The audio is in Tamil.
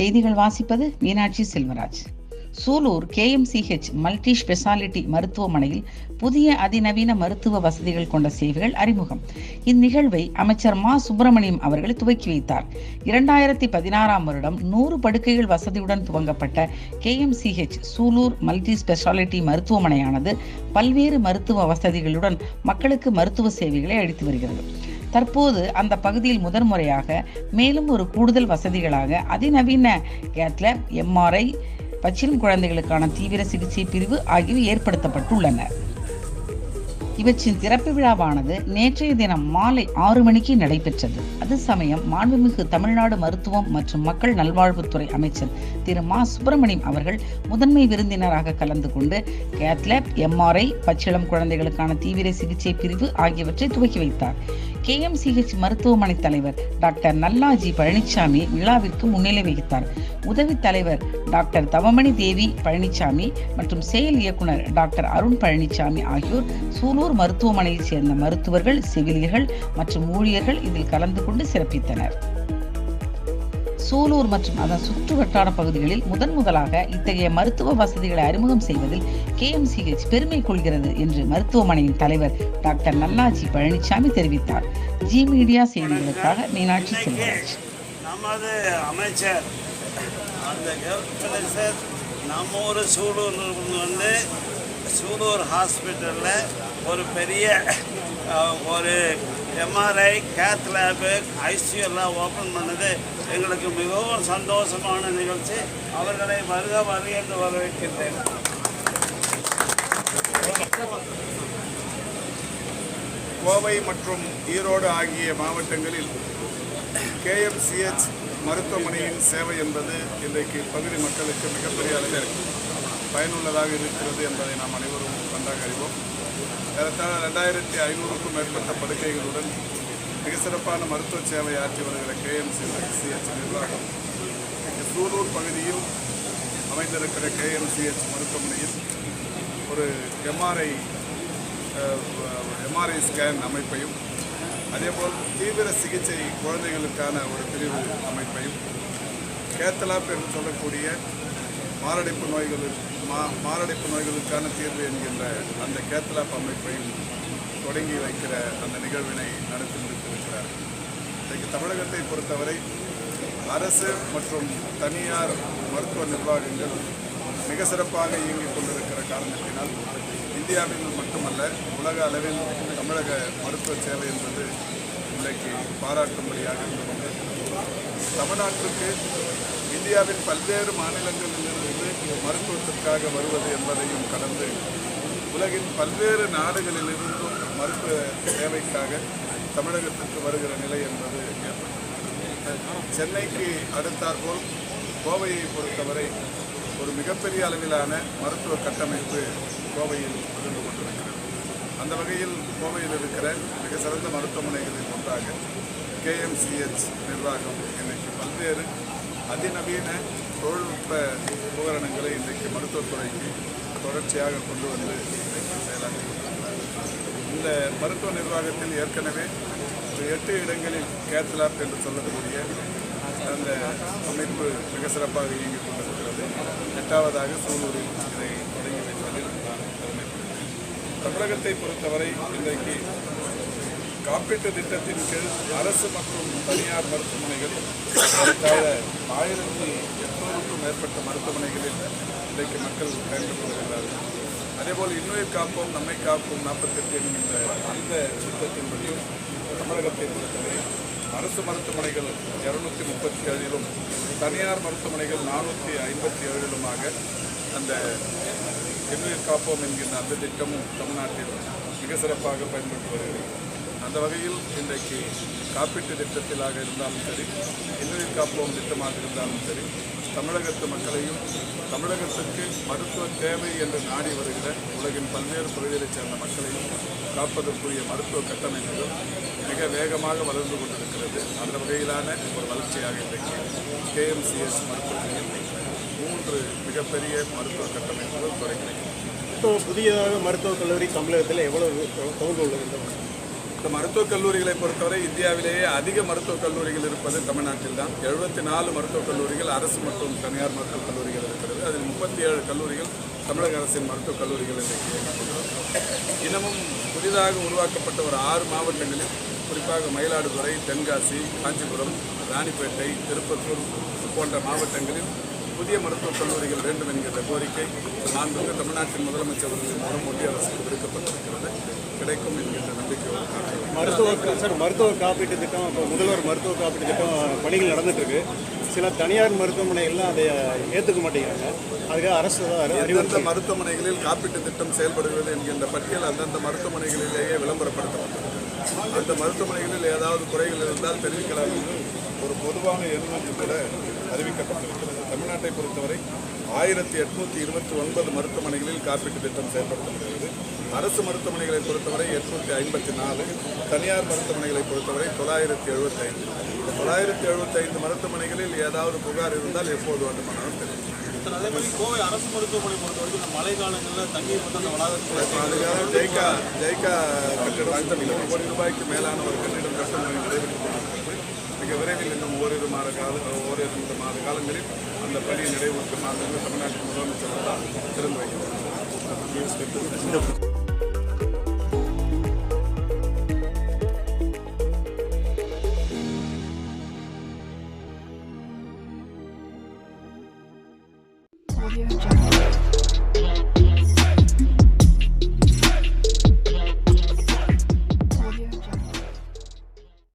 செய்திகள் வாசிப்பது Meenakshi Selvaraj. Sulur KMCH multi speciality மருத்துவமனையில் புதிய அதிநவீன மருத்துவ வசதிகள் கொண்ட சேவைகள் அறிமுகம். இந்நிகழ்வை அமைச்சர் மா. சுப்பிரமணியம் அவர்கள் துவக்கி வைத்தார். இரண்டாயிரத்தி பதினாறாம் வருடம் நூறு படுக்கைகள் வசதியுடன் துவங்கப்பட்ட கேஎம்சிஹெச் சூலூர் மல்டி ஸ்பெஷாலிட்டி மருத்துவமனையானது பல்வேறு மருத்துவ வசதிகளுடன் மக்களுக்கு மருத்துவ சேவைகளை அளித்து வருகிறது. தற்போது அந்த பகுதியில் முதன்முறையாக மேலும் ஒரு கூடுதல் வசதிகளாக அதிநவீன கேத்லப் எம்ஆர்ஐ பச்சிலம் குழந்தைகளுக்கான தீவிர சிகிச்சை பிரிவு ஆகியவை ஏற்படுத்தப்பட்டுள்ளன. இவற்றின் திறப்பு விழாவானது நேற்றைய தினம் மாலை ஆறு மணிக்கு நடைபெற்றது. அது சமயம் மாண்புமிகு தமிழ்நாடு மருத்துவம் மற்றும் மக்கள் நல்வாழ்வுத்துறை அமைச்சர் திரு மா. சுப்பிரமணியம் அவர்கள் முதன்மை விருந்தினராக கலந்து கொண்டு கேத்லேப் எம்ஆர்ஐ பச்சிளம் குழந்தைகளுக்கான தீவிர சிகிச்சை பிரிவு ஆகியவற்றை துவக்கி வைத்தார். கேஎம்சிஹெச் மருத்துவமனை தலைவர் டாக்டர் நல்லாஜி பழனிசாமி விழாவிற்கு முன்னிலை வகித்தார். உதவி தலைவர் டாக்டர் தவமணி தேவி பழனிசாமி மற்றும் செயல் இயக்குனர் டாக்டர் அருண் பழனிசாமி ஆகியோர் சூலூர் மருத்துவமனையைச் சேர்ந்த மருத்துவர்கள் செவிலியர்கள் மற்றும் ஊழியர்கள் இதில் கலந்து கொண்டு சிறப்பித்தனர். சூலூர் மற்றும் அதன் சுற்று வட்டார பகுதிகளில் முதன் முதலாக இத்தகைய மருத்துவ வசதிகளை அறிமுகம் செய்வதில் கேஎம்சிஹெச் பெருமை கொள்கிறது என்று மருத்துவமனையின் தலைவர் டாக்டர் நல்லாஜி பழனிசாமி தெரிவித்தார். ஜி மீடியா செய்திகளுக்காக மீனாட்சி செல்வராஜ். நமது அமைச்சர் அந்த நம்ம ஒரு சூலூர் வந்து சூலூர் ஹாஸ்பிட்டலில் ஒரு பெரிய ஒரு எம்ஆர்ஐ கேத் லேபு ஐசியூ எல்லாம் ஓப்பன் பண்ணது. எங்களுக்கு மிகவும் சந்தோஷமான நிகழ்ச்சி. அவர்களை வருக வருக என்று வரவேற்கின்றேன். கோவை மற்றும் ஈரோடு ஆகிய மாவட்டங்களில் கேஎம்சிஹெச் மருத்துவமனையின் சேவை என்பது இன்றைக்கு பகுதி மக்களுக்கு மிகப்பெரிய அளவில் பயனுள்ளதாக இருக்கிறது என்பதை நாம் அனைவரும் நன்றாக அறிவோம். ஏறத்தாழ ரெண்டாயிரத்தி ஐநூறுக்கும் மேற்பட்ட படுக்கைகளுடன் மிக சிறப்பான மருத்துவ சேவை ஆற்றி வருகிற கேஎம்சிஹெச் நிர்வாகம். இங்கு சூலூர் பகுதியில் அமைந்திருக்கிற கேஎம்சிஹெச் மருத்துவமனையில் ஒரு எம்ஆர்ஐ எம்ஆர்ஐ ஸ்கேன் அமைப்பையும் அதேபோல் தீவிர சிகிச்சை குழந்தைகளுக்கான ஒரு பிரிவு அமைப்பையும் கேத்தலாப் என்று சொல்லக்கூடிய மாரடைப்பு நோய்களில் மா மாரடைப்பு நோய்களுக்கான தீர்வு என்கின்ற அந்த கேத்தலாப் அமைப்பையும் தொடங்கி வைக்கிற அந்த நிகழ்வினை நடத்தி முடித்திருக்கிறார் இன்றைக்கு தமிழகத்தை பொறுத்தவரை அரசு மற்றும் தனியார் மருத்துவ நிர்வாகங்கள் மிக சிறப்பாக இயங்கிக் கொண்டிருக்கிற காரணத்தினால் இந்தியாவில் மட்டுமல்ல உலக அளவில் தமிழக மருத்துவ சேவை என்பது இன்றைக்கு பாராட்டும்படியாக இருந்து கொண்டிருக்கிறது தமிழ்நாட்டிற்கு இந்தியாவின் பல்வேறு மாநிலங்களிலிருந்து மருத்துவத்திற்காக வருவது என்பதையும் கடந்து உலகின் பல்வேறு நாடுகளிலிருந்தும் மருத்துவ சேவைக்காக தமிழகத்திற்கு வருகிற நிலை என்பது ஏற்பட்டது. சென்னைக்கு அடுத்தாற்போல் கோவையை பொறுத்தவரை ஒரு மிகப்பெரிய அளவிலான மருத்துவ கட்டமைப்பு கோவையில் இருந்து கொண்டிருக்கிறது. அந்த வகையில் கோவையில் இருக்கிற மிக சிறந்த மருத்துவமனைகளில் ஒன்றாக கேஎம்சிஹெச் நிர்வாகம் இன்றைக்கு பல்வேறு அதிநவீன தொழில்நுட்ப உபகரணங்களை இன்றைக்கு மருத்துவத்துறைக்கு தொடர்ச்சியாக கொண்டு வந்து இன்றைக்கு செயலாற்றி கொண்டிருக்கிறார்கள். இந்த மருத்துவ நிர்வாகத்தில் ஏற்கனவே ஒரு எட்டு இடங்களில் கேத்லாப் என்று சொல்லக்கூடிய அந்த அமைப்பு மிக சிறப்பாக இயங்கிக் கொண்டிருக்கிறது. எட்டாவதாக சூலூரில் இதை தொடங்கி வைப்பதில் நான் பெருமைப்படுகிறேன் தமிழகத்தை பொறுத்தவரை இன்றைக்கு காப்பீட்டு திட்டத்தின் கீழ் அரசு மற்றும் தனியார் மருத்துவமனைகள் ஆயிரத்தி மேற்பட்ட மருத்துவமனைகளில் இன்றைக்கு மக்கள் பயன்பெற்று வருகிறார்கள் அதேபோல் இன்னுயிர் காப்போம் நம்மை காப்போம் நாற்பத்தெட்டு என்கின்ற அந்த சுத்தத்தின்படியும் தமிழகத்தை பொறுத்தவரை அரசு மருத்துவமனைகள் இருநூத்தி முப்பத்தி ஏழிலும் தனியார் மருத்துவமனைகள் நானூற்றி ஐம்பத்தி ஏழிலுமாக அந்த இன்னுயிர் காப்போம் என்கின்ற அந்த திட்டமும் தமிழ்நாட்டில் மிக சிறப்பாக பயன்பட்டு வருகிறது. அந்த வகையில் இன்றைக்கு காப்பீட்டு திட்டத்திலாக இருந்தாலும் சரி இன்னுயிர் காப்போம் திட்டமாக இருந்தாலும் சரி தமிழகத்து மக்களையும் தமிழகத்திற்கு மருத்துவ தேவை என்று நாடி வருகிற உலகின் பல்வேறு பகுதிகளைச் சேர்ந்த மக்களையும் காப்பதற்குரிய மருத்துவ கட்டமைப்புகள் மிக வேகமாக வளர்ந்து கொண்டிருக்கிறது. அந்த வகையிலான ஒரு வளர்ச்சியாக இன்றைக்கு கேஎம்சிஎஸ் மருத்துவமனையில் மூன்று மிகப்பெரிய மருத்துவ கட்டமைப்புகள் தொடங்கின இப்போ புதியதாக மருத்துவக் கல்லூரி தமிழகத்தில் எவ்வளவு துவங்க உள்ளது? இந்த மருத்துவக் கல்லூரிகளை பொறுத்தவரை இந்தியாவிலேயே அதிக மருத்துவக் கல்லூரிகள் இருப்பது தமிழ்நாட்டில் தான். எழுபத்தி நாலு மருத்துவக் கல்லூரிகள் அரசு மற்றும் தனியார் மருத்துவக் கல்லூரிகள் இருக்கிறது. அதில் முப்பத்தி ஏழு கல்லூரிகள் தமிழக அரசின் மருத்துவக் கல்லூரிகள் இன்றைக்கு இன்னமும் புதிதாக உருவாக்கப்பட்ட ஒரு ஆறு மாவட்டங்களில் குறிப்பாக மயிலாடுதுறை தென்காசி காஞ்சிபுரம் ராணிப்பேட்டை திருப்பத்தூர் போன்ற மாவட்டங்களில் புதிய மருத்துவக் கல்லூரிகள் வேண்டும் என்கிற கோரிக்கை மாண்புமிகு தமிழ்நாட்டின் முதலமைச்சர் மூலம் ஒன்றிய அரசுக்கு விடுக்கப்பட்டிருக்கிறது. கிடைக்கும் என்கின்ற நம்பிக்கையோடு. மருத்துவ சார் மருத்துவ காப்பீட்டு திட்டம் இப்போ முதல்வர் மருத்துவ காப்பீட்டு திட்டம் பணிகள் நடந்துட்டு இருக்கு சில தனியார் மருத்துவமனைகள்லாம் அதை ஏற்றுக்க மாட்டேங்கிறாங்க. அதுக்காக அரசு அறிவுறுத்தி மருத்துவமனைகளில் காப்பீட்டு திட்டம் செயல்படுகிறது என்கின்ற பட்டியல் அந்தந்த மருத்துவமனைகளிலேயே விளம்பரப்படுத்தப்பட்டது அந்த மருத்துவமனைகளில் ஏதாவது குறைகள் இருந்தால் தெரிவிக்கலாம். என்று ஒரு பொதுவான எண்ணம் கூட அறிவிக்கப்பட்டிருக்கிறது தமிழ்நாட்டை பொறுத்தவரை ஆயிரத்தி எட்நூற்றி இருபத்தி ஒன்பது மருத்துவமனைகளில் காப்பீட்டு திட்டம் செயல்படுத்தப்படுகிறது அரசு மருத்துவமனைகளை பொறுத்தவரை எட்நூற்றி ஐம்பத்தி நாலு தனியார் மருத்துவமனைகளை பொறுத்தவரை தொள்ளாயிரத்தி எழுபத்தைந்து இந்த தொள்ளாயிரத்தி எழுபத்தைந்து மருத்துவமனைகளில் ஏதாவது புகார் இருந்தால் எப்போது வேண்டுமானாலும் தெரியும் அதே மாதிரி கோவை அரசு மருத்துவமனை பொறுத்த வரைக்கும் இந்த மழை காலங்களில் தண்ணீர் வந்து அந்த வளாகத்தில் ஜெய்கா ஜெய்கா கட்டிடம் கோடி ரூபாய்க்கு மேலான ஒரு கட்டிடம் நடைபெற்றுக் கொண்டிருக்கிறது. மிக விரைவில் இன்னும் ஓரிரு மாத கால ஓரிரு மாத காலங்களில் அந்த பணி நிறைவுற்று மாதங்கள் தமிழ்நாட்டின் முதலமைச்சர் தான் திறந்து வைக்கிறார் Audio Jungle.